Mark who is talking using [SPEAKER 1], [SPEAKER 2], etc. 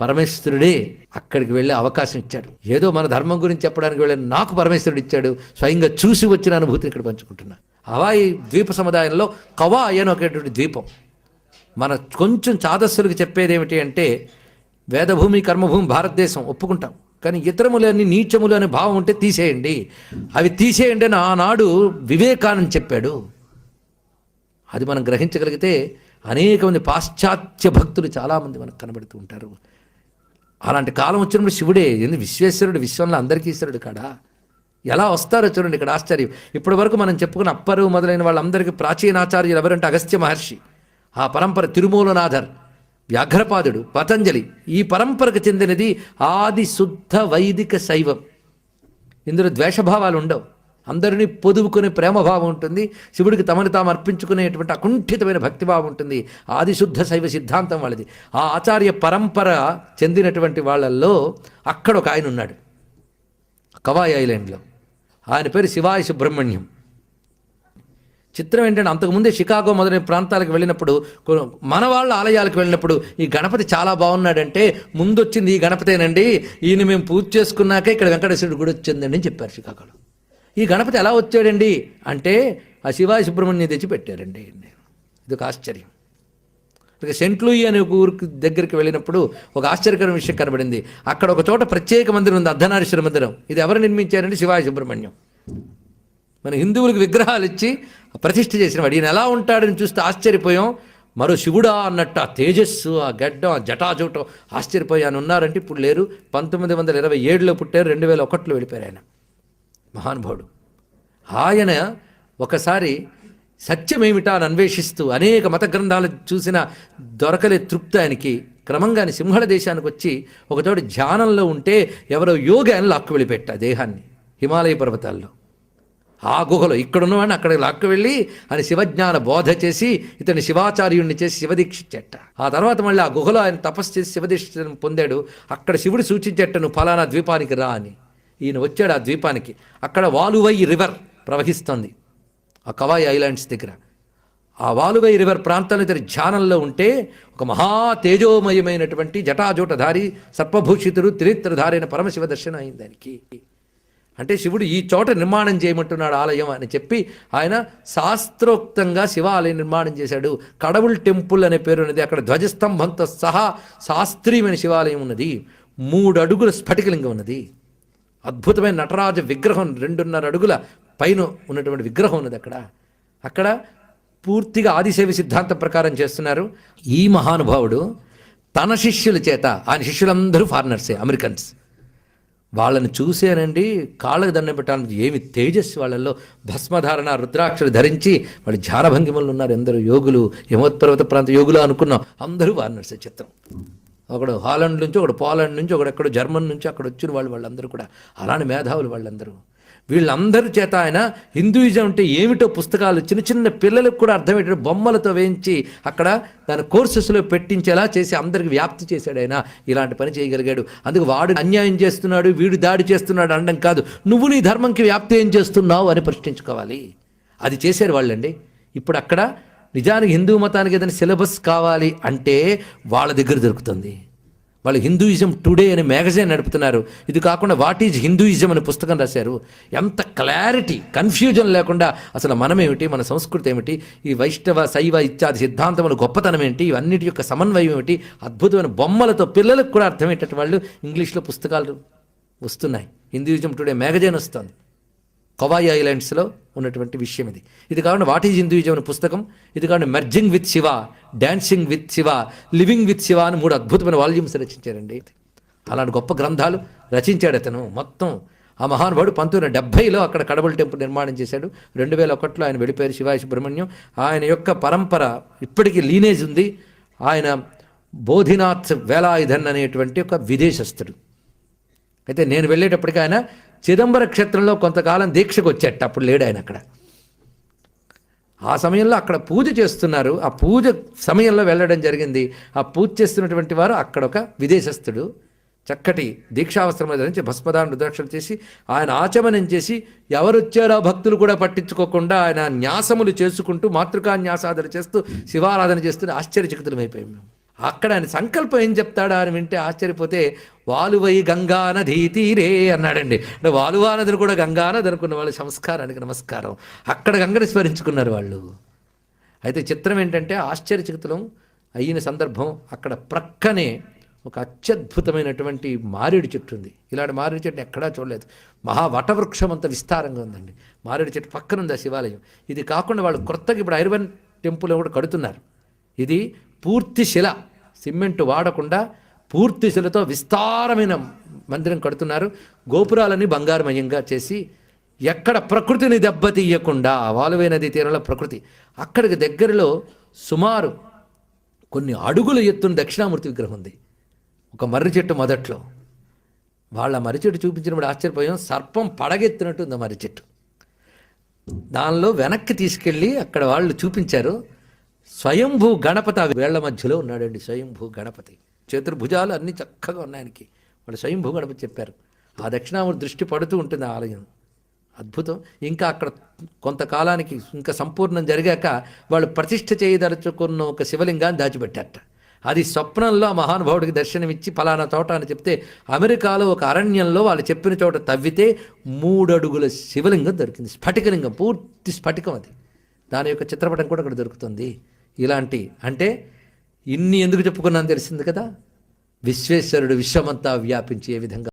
[SPEAKER 1] పరమేశ్వరుడే అక్కడికి వెళ్ళే అవకాశం ఇచ్చాడు. ఏదో మన ధర్మం గురించి చెప్పడానికి వెళ్ళిన నాకు పరమేశ్వరుడు ఇచ్చాడు. స్వయంగా చూసి వచ్చిన అనుభూతిని ఇక్కడ పంచుకుంటున్నా. హవాయి ద్వీప సముదాయంలో కవా అని ఒకటువంటి ద్వీపం. మన కొంచెం చాదస్సులకు చెప్పేది ఏమిటి అంటే వేదభూమి కర్మభూమి భారతదేశం ఒప్పుకుంటాం. కానీ ఇతరములని నీచములు అనే భావం ఉంటే తీసేయండి. అవి తీసేయండి అని ఆనాడు వివేకానంద చెప్పాడు. అది మనం గ్రహించగలిగితే అనేక మంది పాశ్చాత్య భక్తులు చాలామంది మనకు కనబడుతూ ఉంటారు. అలాంటి కాలం వచ్చినప్పుడు శివుడే ఎందుకు విశ్వేశ్వరుడు విశ్వంలో అందరికీ ఈశ్వరుడు కాడా? ఎలా వస్తారో చూడండి ఇక్కడ ఆశ్చర్యం. ఇప్పటి వరకు మనం చెప్పుకున్న అప్పరు మొదలైన వాళ్ళందరికీ ప్రాచీనాచార్యులు ఎవరంటే అగస్త్య మహర్షి ఆ పరంపర తిరుమూలనాథర్ వ్యాఘ్రపాదుడు పతంజలి. ఈ పరంపరకు చెందినది ఆది శుద్ధ వైదిక శైవం. ఇందులో ద్వేషభావాలు ఉండవు అందరినీ పొదువుకునే ప్రేమభావం ఉంటుంది. శివుడికి తమను తాము అర్పించుకునేటువంటి అకుంఠితమైన భక్తిభావం ఉంటుంది. ఆదిశుద్ధ శైవ సిద్ధాంతం వాళ్ళది. ఆ ఆచార్య పరంపర చెందినటువంటి వాళ్ళల్లో అక్కడ ఒక ఆయన ఉన్నాడు. కవాయి ఐలాండ్లో. ఆయన పేరు శివాయ సుబ్రహ్మణ్యం. చిత్రం ఏంటంటే అంతకుముందే షికాగో మొదలైన ప్రాంతాలకు వెళ్ళినప్పుడు మన వాళ్ళ ఆలయాలకు వెళ్ళినప్పుడు ఈ గణపతి చాలా బాగున్నాడంటే ముందు వచ్చింది ఈ గణపతేనండి. ఈయన మేము పూజ చేసుకున్నాకే ఇక్కడ వెంకటేశ్వరుడు గుడి వచ్చిందండి అని చెప్పారు షికాగోలో. ఈ గణపతి ఎలా వచ్చాడండి? అంటే ఆ శివాజీ సుబ్రహ్మణ్యం తెచ్చి పెట్టారండి. ఇది ఒక ఆశ్చర్యం. ఇక సెంట్ లూయి అనే ఊరికి దగ్గరికి వెళ్ళినప్పుడు ఒక ఆశ్చర్యకరమైన విషయం కనబడింది. అక్కడ ఒక చోట ప్రత్యేక మందిరం ఉంది అర్ధనారీశ్వర మందిరం. ఇది ఎవరు నిర్మించారంటే శివాజీ సుబ్రహ్మణ్యం. మన హిందువులకు విగ్రహాలు ఇచ్చి ప్రతిష్ఠ చేసిన వాడు. ఈయన ఎలా ఉంటాడని చూస్తే ఆశ్చర్యపోయాం. మరో శివుడా అన్నట్టు ఆ తేజస్సు ఆ గడ్డం ఆ జటాజూటం ఆశ్చర్యపోయి ఆయన ఉన్నారంటే ఇప్పుడు లేరు. పంతొమ్మిది వందల ఇరవై ఏడులో పుట్టారు రెండు వేల ఒకటిలో వెళ్ళిపోయారు ఆయన. మహానుభావుడు. ఆయన ఒకసారి సత్యమేమిటా అని అన్వేషిస్తూ అనేక మత గ్రంథాలు చూసిన దొరకలే తృప్తి ఆయనకి. క్రమంగా సింహళ దేశానికి వచ్చి ఒకచోట ధ్యానంలో ఉంటే ఎవరో యోగి ఆయన లాక్కు వెళ్ళిపెట్ట దేహాన్ని హిమాలయ పర్వతాల్లో. ఆ గుహలో ఇక్కడున్నవాడిని అక్కడ లాక్కు వెళ్ళి ఆయన శివజ్ఞాన బోధ చేసి ఇతని శివాచార్యుణ్ణి చేసి శివదీక్షించట. ఆ తర్వాత మళ్ళీ ఆ గుహలో ఆయన తపస్సు చేసి శివదీక్ష పొందాడు. అక్కడ శివుడు సూచించేట నువ్వు ఫలానా ద్వీపానికి రా అని. ఈయన వచ్చాడు ఆ ద్వీపానికి. అక్కడ వాలువై రివర్ ప్రవహిస్తుంది. ఆ కవాయి ఐలాండ్స్ దగ్గర. ఆ వాలువై రివర్ ప్రాంతంలో ఇతని ధ్యానంలో ఉంటే ఒక మహా తేజోమయమైనటువంటి జటాజూటధారి సర్పభూషితుడు త్రినేత్రధారి పరమశివ దర్శనం అయింది దానికి. అంటే శివుడు ఈ చోట నిర్మాణం చేయమంటున్నాడు ఆలయం అని చెప్పి ఆయన శాస్త్రోక్తంగా శివాలయం నిర్మాణం చేశాడు. కడవుల్ టెంపుల్ అనే పేరు ఉన్నది. అక్కడ ధ్వజస్తంభంతో సహా శాస్త్రీయమైన శివాలయం ఉన్నది. మూడు అడుగుల స్ఫటికలింగం ఉన్నది. అద్భుతమైన నటరాజ విగ్రహం రెండున్నర అడుగుల పైన ఉన్నటువంటి విగ్రహం ఉన్నది అక్కడ. అక్కడ పూర్తిగా ఆదిసేవి సిద్ధాంతం ప్రకారం చేస్తున్నారు. ఈ మహానుభావుడు తన శిష్యుల చేత ఆయన శిష్యులందరూ ఫారినర్సే అమెరికన్స్. వాళ్ళని చూసేనండి కాళ్ళకు దండం పెట్టాలని ఏమి తేజస్సు వాళ్ళల్లో. భస్మధారణ రుద్రాక్షలు ధరించి వాళ్ళు జారభంగిమలు ఉన్నారు. ఎందరో యోగులు యమోత్పర్వత ప్రాంత యోగులు అనుకున్నాం. అందరూ వారినర్సే చిత్రం. ఒకడు హాలండ్ నుంచి ఒకడు పోలాండ్ నుంచి ఒకడు ఎక్కడో జర్మన్ నుంచి అక్కడ వచ్చిన వాళ్ళు వాళ్ళందరూ కూడా. అలాంటి మేధావులు వాళ్ళందరూ. వీళ్ళందరి చేత ఆయన హిందూయిజం అంటే ఏమిటో పుస్తకాలు చిన్న చిన్న పిల్లలకు కూడా అర్థమయ్యేటట్టు బొమ్మలతో వేయించి అక్కడ దాని కోర్సెస్లో పెట్టించేలా చేసి అందరికి వ్యాప్తి చేశాడు ఆయన. ఇలాంటి పని చేయగలిగాడు. అందుకు వాడు అన్యాయం చేస్తున్నాడు వీడు దాడి చేస్తున్నాడు అనడం కాదు. నువ్వు నీ ధర్మంకి వ్యాప్తి ఏం చేస్తున్నావు అని ప్రశ్నించుకోవాలి. అది చేశారు వాళ్ళండి. ఇప్పుడు అక్కడ నిజానికి హిందూ మతానికి ఏదైనా సిలబస్ కావాలి అంటే వాళ్ళ దగ్గర దొరుకుతుంది. వాళ్ళు హిందూయిజం టుడే అనే మ్యాగజైన్ నడుపుతున్నారు. ఇది కాకుండా వాట్ ఈజ్ హిందూయిజం అనే పుస్తకం రాశారు. ఎంత క్లారిటీ కన్ఫ్యూజన్ లేకుండా అసలు మనమేమిటి మన సంస్కృతి ఏమిటి ఈ వైష్ణవ శైవ ఇత్యాది సిద్ధాంతముల గొప్పతనం ఏంటి ఇవన్నిటి యొక్క సమన్వయం ఏమిటి అద్భుతమైన బొమ్మలతో పిల్లలకు కూడా అర్థమయ్యేటట్టు వాళ్ళు ఇంగ్లీష్లో పుస్తకాలు వస్తున్నాయి. హిందూయిజం టుడే మ్యాగజైన్ వస్తుంది. కవాయి ఐలాండ్స్లో ఉన్నటువంటి విషయం ఇది. ఇది కాకుండా వాట్ ఈజ్ హిందూయిజం అనే పుస్తకం ఇది కాకుండా merging with Shiva dancing with Shiva living with Shiva అని మూడు అద్భుతమైన వాల్యూమ్స్ రచించారండి. అలాంటి గొప్ప గ్రంథాలు రచించాడు అతను. మొత్తం ఆ మహానుభావుడు పంతొమ్మిది వందల డెబ్బైలో అక్కడ కడబల్ టెంపుల్ నిర్మాణం చేశాడు. రెండు వేల ఒకటిలో ఆయన వెళ్ళిపోయారు శివాయ సుబ్రహ్మణ్యం. ఆయన యొక్క పరంపర ఇప్పటికీ లీనేజ్ ఉంది. ఆయన బోధినాథ్ వేలాయుధన్ అనేటువంటి ఒక విదేశస్థుడు. అయితే నేను వెళ్ళేటప్పటికి ఆయన చిదంబర క్షేత్రంలో కొంతకాలం దీక్షకు వచ్చేట అప్పుడు లేడు ఆయన అక్కడ. ఆ సమయంలో అక్కడ పూజ చేస్తున్నారు. ఆ పూజ సమయంలో వెళ్ళడం జరిగింది. ఆ పూజ చేస్తున్నటువంటి వారు అక్కడ ఒక విదేశస్థుడు. చక్కటి దీక్షావస్త్రం ధరించి భస్మదాన రుద్రాక్షలు చేసి ఆయన ఆచమనం చేసి ఎవరు వచ్చారో ఆ భక్తులు కూడా పట్టించుకోకుండా ఆయన న్యాసములు చేసుకుంటూ మాతృకా న్యాసాదన చేస్తూ శివారాధన చేస్తూ ఆశ్చర్యచకితులమైపోయాం మేము. అక్కడ ఆయన సంకల్పం ఏం చెప్తాడా అని వింటే ఆశ్చర్యపోతే వాలువై గంగానది తీరే అన్నాడండి. అంటే వాలువా నదిని కూడా గంగా నది అనుకున్న వాళ్ళ సంస్కారానికి నమస్కారం. అక్కడ గంగని స్మరించుకున్నారు వాళ్ళు. అయితే చిత్రం ఏంటంటే ఆశ్చర్యచకితులం అయిన సందర్భం అక్కడ ప్రక్కనే ఒక అత్యద్భుతమైనటువంటి మారేడు చెట్టు ఉంది. ఇలాంటి మారేడు చెట్టు ఎక్కడా చూడలేదు. మహా వటవృక్షం అంత విస్తారంగా ఉందండి. మారేడు చెట్టు పక్కన ఉంది ఆ శివాలయం. ఇది కాకుండా వాళ్ళు కొత్తగా ఇప్పుడు ఐర్వన్ టెంపుల్ కూడా కడుతున్నారు. ఇది పూర్తి శిల. సిమెంట్ వాడకుండా పూర్తి శిలతో విస్తారమైన మందిరం కడుతున్నారు. గోపురాలని బంగారమయంగా చేసి ఎక్కడ ప్రకృతిని దెబ్బతీయకుండా వాలువే నది తీరంలో ప్రకృతి. అక్కడికి దగ్గరలో సుమారు కొన్ని అడుగుల ఎత్తున దక్షిణామూర్తి విగ్రహం ఉంది. ఒక మర్రి చెట్టు మొదట్లో. వాళ్ళ మర్రి చెట్టు చూపించినప్పుడు ఆశ్చర్యపోయాం. సర్పం పడగెత్తినట్టు ఉంది ఆ మర్రి చెట్టు. దానిలో వెనక్కి తీసుకెళ్ళి అక్కడ వాళ్ళు చూపించారు. స్వయంభూ గణపతి ఆ వేళ్ళ మధ్యలో ఉన్నాడండి స్వయంభూ గణపతి. చతుర్భుజాలు అన్నీ చక్కగా ఉన్నాయనికి వాళ్ళు స్వయంభూ గణపతి చెప్పారు. ఆ దక్షిణామూర్తి దృష్టి పడుతూ ఉంటుంది ఆ ఆలయం. అద్భుతం. ఇంకా అక్కడ కొంతకాలానికి ఇంకా సంపూర్ణం జరిగాక వాళ్ళు ప్రతిష్ఠ చేయదలుచుకున్న ఒక శివలింగాన్ని దాచిపెట్టారట. అది స్వప్నంలో ఆ మహానుభావుడికి దర్శనమిచ్చి ఫలానా చోట అని చెప్తే అమెరికాలో ఒక అరణ్యంలో వాళ్ళు చెప్పిన చోట తవ్వితే మూడడుగుల శివలింగం దొరికింది. స్ఫటికలింగం పూర్తి స్ఫటికం అది. దాని యొక్క చిత్రపటం కూడా అక్కడ దొరుకుతుంది. ఇలాంటి అంటే ఇన్ని ఎందుకు చెప్పుకున్నాను తెలిసింది కదా? విశ్వేశ్వరుడు విశ్వమంతా వ్యాపించి ఏ విధంగా